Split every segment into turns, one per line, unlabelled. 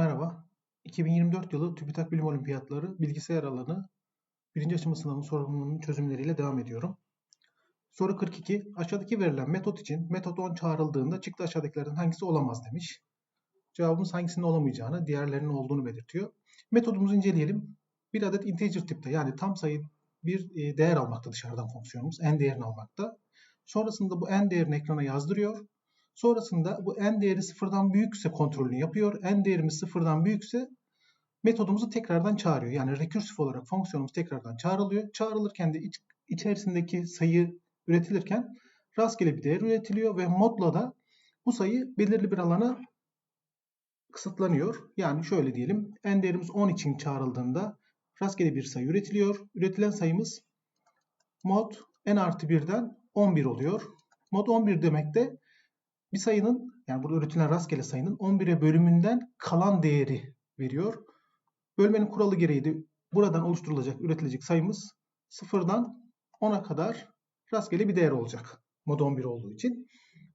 Merhaba. 2024 yılı TÜBİTAK Bilim Olimpiyatları Bilgisayar Alanı 1. aşama sınavının sorununun çözümleriyle devam ediyorum. Soru 42. Aşağıdaki verilen metot için metot 10 çağrıldığında çıktı aşağıdakilerden hangisi olamaz demiş. Cevabımız hangisinin olamayacağını, diğerlerinin olduğunu belirtiyor. Metodumuzu inceleyelim. Bir adet integer tipte yani tam sayı bir e, değer almakta dışarıdan fonksiyonumuz. n değerini almakta. Sonrasında bu n değerini ekrana yazdırıyor. Sonrasında bu n değeri sıfırdan büyükse kontrolünü yapıyor. n değerimiz sıfırdan büyükse metodumuzu tekrardan çağırıyor. Yani rekursif olarak fonksiyonumuz tekrardan çağrılıyor. Çağrılırken de iç, içerisindeki sayı üretilirken rastgele bir değer üretiliyor ve modla da bu sayı belirli bir alana kısıtlanıyor. Yani şöyle diyelim n değerimiz 10 için çağrıldığında rastgele bir sayı üretiliyor. Üretilen sayımız mod n artı 1'den 11 oluyor. Mod 11 demek de bir sayının yani burada üretilen rastgele sayının 11'e bölümünden kalan değeri veriyor. Bölmenin kuralı gereği de buradan oluşturulacak, üretilecek sayımız sıfırdan 10'a kadar rastgele bir değer olacak. Mod 11 olduğu için.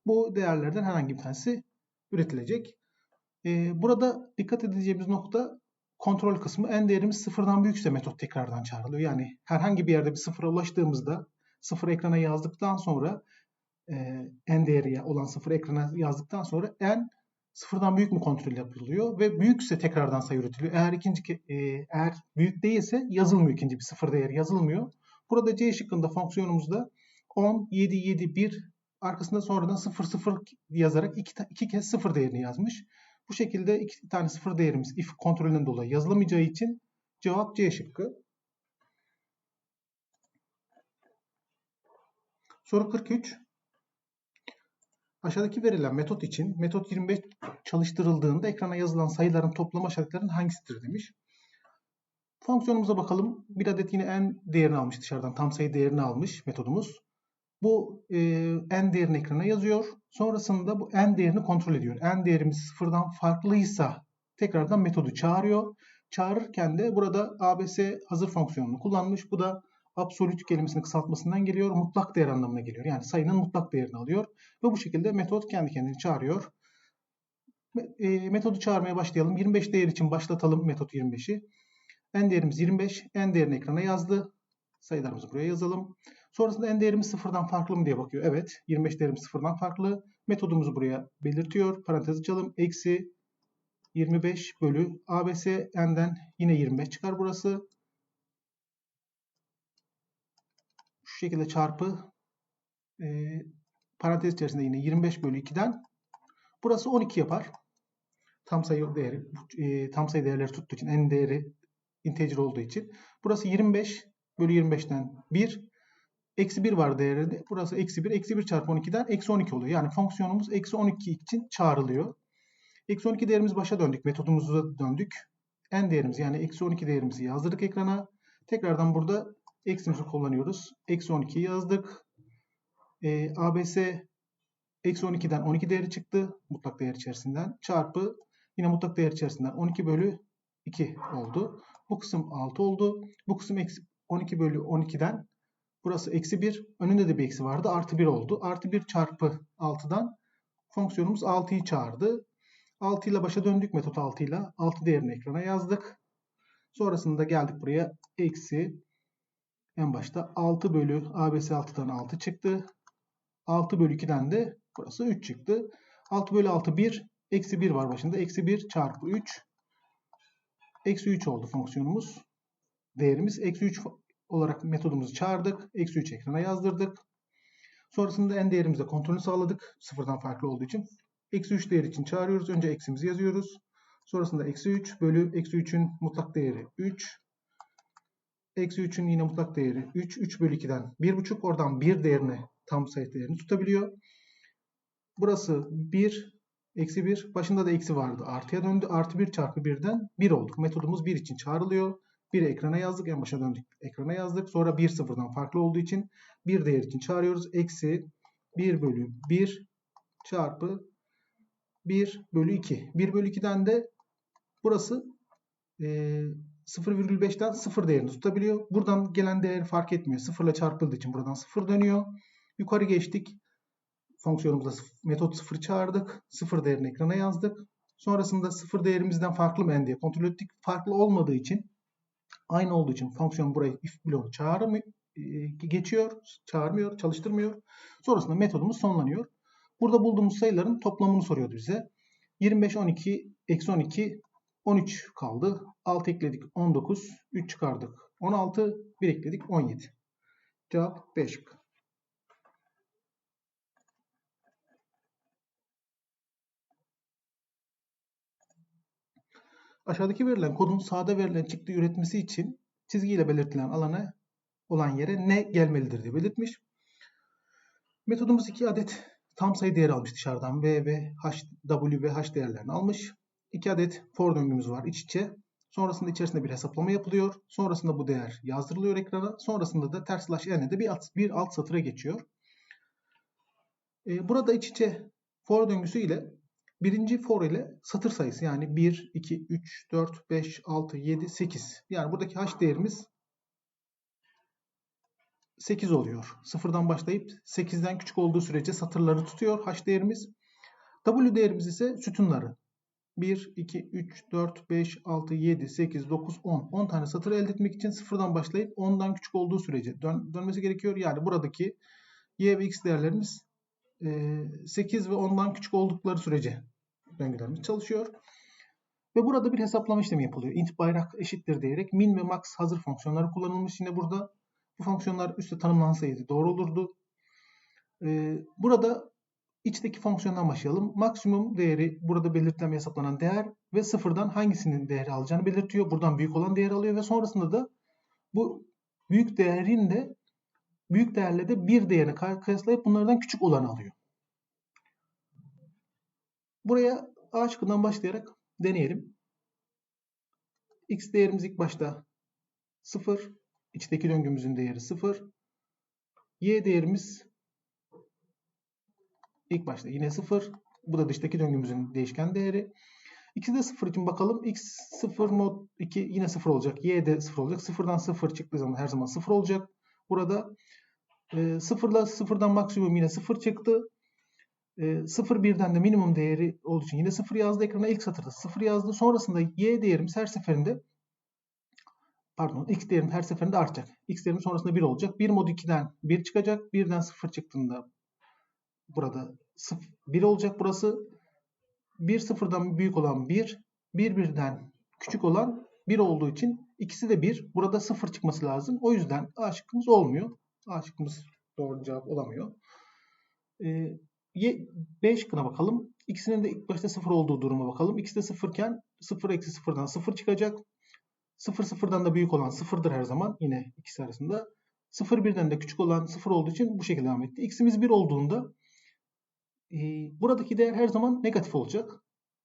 Bu değerlerden herhangi bir tanesi üretilecek. Ee, burada dikkat edeceğimiz nokta kontrol kısmı. En değerimiz sıfırdan büyükse metot tekrardan çağrılıyor. Yani herhangi bir yerde bir sıfıra ulaştığımızda sıfır ekrana yazdıktan sonra e, n değeri olan sıfır ekrana yazdıktan sonra n sıfırdan büyük mü kontrol yapılıyor ve büyükse tekrardan sayı üretiliyor. Eğer ikinci e, eğer büyük değilse yazılmıyor ikinci bir sıfır değeri yazılmıyor. Burada C şıkkında fonksiyonumuzda 10, 7, 7, 1 arkasında sonradan 0, 0 yazarak iki, iki kez sıfır değerini yazmış. Bu şekilde iki tane sıfır değerimiz if kontrolünden dolayı yazılamayacağı için cevap C şıkkı. Soru 43. Aşağıdaki verilen metot için metot 25 çalıştırıldığında ekrana yazılan sayıların toplamı aşağıdakilerin hangisidir demiş. Fonksiyonumuza bakalım. Bir adet yine n değerini almış dışarıdan. Tam sayı değerini almış metodumuz. Bu e, n değerini ekrana yazıyor. Sonrasında bu n değerini kontrol ediyor. n değerimiz sıfırdan farklıysa tekrardan metodu çağırıyor. Çağırırken de burada abs hazır fonksiyonunu kullanmış. Bu da absolut kelimesinin kısaltmasından geliyor. Mutlak değer anlamına geliyor. Yani sayının mutlak değerini alıyor. Ve bu şekilde metot kendi kendini çağırıyor. E, metodu çağırmaya başlayalım. 25 değer için başlatalım metot 25'i. n değerimiz 25. n değerini ekrana yazdı. Sayılarımızı buraya yazalım. Sonrasında n değerimiz sıfırdan farklı mı diye bakıyor. Evet. 25 değerimiz sıfırdan farklı. Metodumuzu buraya belirtiyor. Parantez açalım. Eksi 25 bölü abs n'den yine 25 çıkar burası. Şu şekilde çarpı e, parantez içerisinde yine 25 bölü 2'den burası 12 yapar. Tam sayı değeri e, tam sayı değerleri tuttuğu için en değeri integer olduğu için. Burası 25 bölü 25'ten 1. Eksi 1 var değeri Burası eksi 1. Eksi 1 çarpı 12'den eksi 12 oluyor. Yani fonksiyonumuz eksi 12 için çağrılıyor. Eksi 12 değerimiz başa döndük. Metodumuza döndük. n değerimiz yani eksi 12 değerimizi yazdırdık ekrana. Tekrardan burada Eksimizi kullanıyoruz. Eksi 12 yazdık. E, ABS eksi 12'den 12 değeri çıktı. Mutlak değer içerisinden. Çarpı yine mutlak değer içerisinden 12 bölü 2 oldu. Bu kısım 6 oldu. Bu kısım eksi 12 bölü 12'den burası eksi 1. Önünde de bir eksi vardı. Artı 1 oldu. Artı 1 çarpı 6'dan fonksiyonumuz 6'yı çağırdı. 6 ile başa döndük metot 6 ile. 6 değerini ekrana yazdık. Sonrasında geldik buraya. Eksi en başta 6 bölü ABS 6'dan 6 çıktı. 6 bölü 2'den de burası 3 çıktı. 6 bölü 6 1. Eksi 1 var başında. Eksi 1 çarpı 3. Eksi 3 oldu fonksiyonumuz. Değerimiz eksi 3 olarak metodumuzu çağırdık. Eksi 3 ekrana yazdırdık. Sonrasında n değerimizde kontrolü sağladık. Sıfırdan farklı olduğu için. Eksi 3 değer için çağırıyoruz. Önce eksimizi yazıyoruz. Sonrasında eksi 3 bölü eksi 3'ün mutlak değeri 3. Eksi 3'ün yine mutlak değeri 3. 3 bölü 2'den 1,5. Oradan 1 değerini tam sayı değerini tutabiliyor. Burası 1. Eksi 1. Başında da eksi vardı. Artıya döndü. Artı 1 çarpı 1'den 1 olduk. Metodumuz 1 için çağrılıyor. 1'i ekrana yazdık. En başa döndük. Ekrana yazdık. Sonra 1 sıfırdan farklı olduğu için 1 değer için çağırıyoruz. Eksi 1 bölü 1 çarpı 1 bölü 2. 1 bölü 2'den de burası e, 0,5'ten 0 değerini tutabiliyor. Buradan gelen değer fark etmiyor. 0 ile çarpıldığı için buradan 0 dönüyor. Yukarı geçtik. Fonksiyonumuzda metot 0 çağırdık. 0 değerini ekrana yazdık. Sonrasında sıfır değerimizden farklı mı n diye kontrol ettik. Farklı olmadığı için aynı olduğu için fonksiyon burayı if bloğunu çağırmıyor, geçiyor, çağırmıyor, çalıştırmıyor. Sonrasında metodumuz sonlanıyor. Burada bulduğumuz sayıların toplamını soruyordu bize. 25, 12, eksi 12, 13 kaldı. 6 ekledik 19, 3 çıkardık 16, 1 ekledik 17. Cevap 5 şıkkı. Aşağıdaki verilen kodun sağda verilen çıktı üretmesi için çizgiyle belirtilen alana olan yere ne gelmelidir diye belirtmiş. Metodumuz iki adet tam sayı değeri almış dışarıdan. V ve H, W ve H değerlerini almış. 2 adet for döngümüz var iç içe. Sonrasında içerisinde bir hesaplama yapılıyor. Sonrasında bu değer yazdırılıyor ekrana. Sonrasında da ters slash n'e de bir alt, bir alt satıra geçiyor. Ee, burada iç içe for döngüsü ile birinci for ile satır sayısı yani 1, 2, 3, 4, 5, 6, 7, 8. Yani buradaki h değerimiz 8 oluyor. Sıfırdan başlayıp 8'den küçük olduğu sürece satırları tutuyor h değerimiz. W değerimiz ise sütunları. 1, 2, 3, 4, 5, 6, 7, 8, 9, 10. 10 tane satır elde etmek için sıfırdan başlayıp 10'dan küçük olduğu sürece dön dönmesi gerekiyor. Yani buradaki y ve x değerlerimiz 8 ve 10'dan küçük oldukları sürece döngülerimiz çalışıyor. Ve burada bir hesaplama işlemi yapılıyor. int bayrak eşittir diyerek min ve max hazır fonksiyonları kullanılmış yine burada. Bu fonksiyonlar üstte tanımlansaydı doğru olurdu. Burada içteki fonksiyondan başlayalım. Maksimum değeri burada belirtilen hesaplanan değer ve sıfırdan hangisinin değeri alacağını belirtiyor. Buradan büyük olan değeri alıyor ve sonrasında da bu büyük değerin de büyük değerle de bir değerini kıyaslayıp bunlardan küçük olanı alıyor. Buraya A şıkkından başlayarak deneyelim. X değerimiz ilk başta 0. İçteki döngümüzün değeri 0. Y değerimiz ilk başta yine 0. Bu da dıştaki döngümüzün değişken değeri. İkisi de 0 için bakalım. X 0 mod 2 yine 0 olacak. Y de 0 olacak. 0'dan 0 çıktığı zaman her zaman 0 olacak. Burada e, 0 ile 0'dan maksimum yine 0 çıktı. E, 0 birden de minimum değeri olduğu için yine 0 yazdı ekrana. ilk satırda 0 yazdı. Sonrasında y değerimiz her seferinde pardon x değerim her seferinde artacak. x değerim sonrasında 1 olacak. 1 mod 2'den 1 çıkacak. 1'den 0 çıktığında burada 0, 1 olacak burası. 1 sıfırdan büyük olan 1, 1 birden küçük olan 1 olduğu için ikisi de 1. Burada 0 çıkması lazım. O yüzden A şıkkımız olmuyor. A şıkkımız doğru cevap olamıyor. Ee, B şıkkına bakalım. İkisinin de ilk başta 0 olduğu duruma bakalım. İkisi de 0 iken 0 eksi 0'dan 0 çıkacak. 0 0'dan da büyük olan 0'dır her zaman. Yine ikisi arasında. 0 birden de küçük olan 0 olduğu için bu şekilde devam etti. X'imiz 1 olduğunda e, buradaki değer her zaman negatif olacak.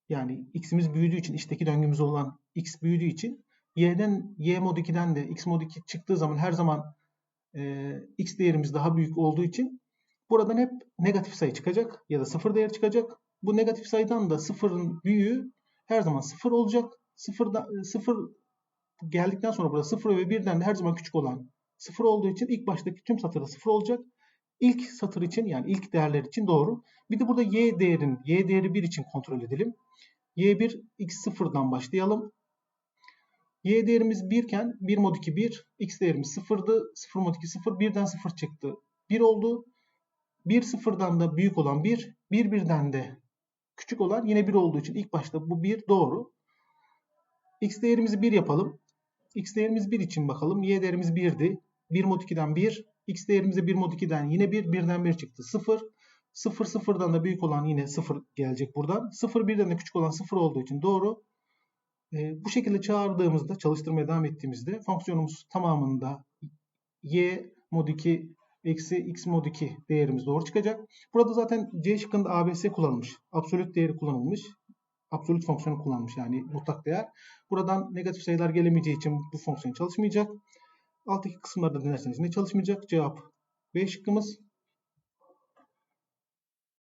Yani x'imiz büyüdüğü için içteki döngümüz olan x büyüdüğü için y'den y mod 2'den de x mod 2 çıktığı zaman her zaman e, x değerimiz daha büyük olduğu için buradan hep negatif sayı çıkacak ya da sıfır değer çıkacak. Bu negatif sayıdan da sıfırın büyüğü her zaman sıfır olacak. Sıfırda, sıfır geldikten sonra burada sıfır ve birden de her zaman küçük olan sıfır olduğu için ilk baştaki tüm satırda sıfır olacak. İlk satır için yani ilk değerler için doğru. Bir de burada y değerin y değeri 1 için kontrol edelim. y1 x0'dan başlayalım. y değerimiz 1 iken 1 mod 2 1, x değerimiz 0'dı. 0 mod 2 0, 1'den 0 çıktı. 1 oldu. 1 sıfırdan da büyük olan 1, 1 birden de küçük olan yine 1 olduğu için ilk başta bu 1 doğru. X değerimizi 1 yapalım. X değerimiz 1 için bakalım. Y değerimiz 1'di. 1 mod 2'den 1. X değerimize 1 mod 2'den yine 1. 1'den 1 çıktı. 0. 0 0'dan da büyük olan yine 0 gelecek buradan. 0 1'den de küçük olan 0 olduğu için doğru. E, bu şekilde çağırdığımızda, çalıştırmaya devam ettiğimizde fonksiyonumuz tamamında y mod 2 eksi x mod 2 değerimiz doğru çıkacak. Burada zaten C şıkkında ABS kullanılmış. Absolut değeri kullanılmış. Absolut fonksiyonu kullanmış yani mutlak değer. Buradan negatif sayılar gelemeyeceği için bu fonksiyon çalışmayacak. Alttaki kısımlarda denerseniz ne çalışmayacak? Cevap B şıkkımız.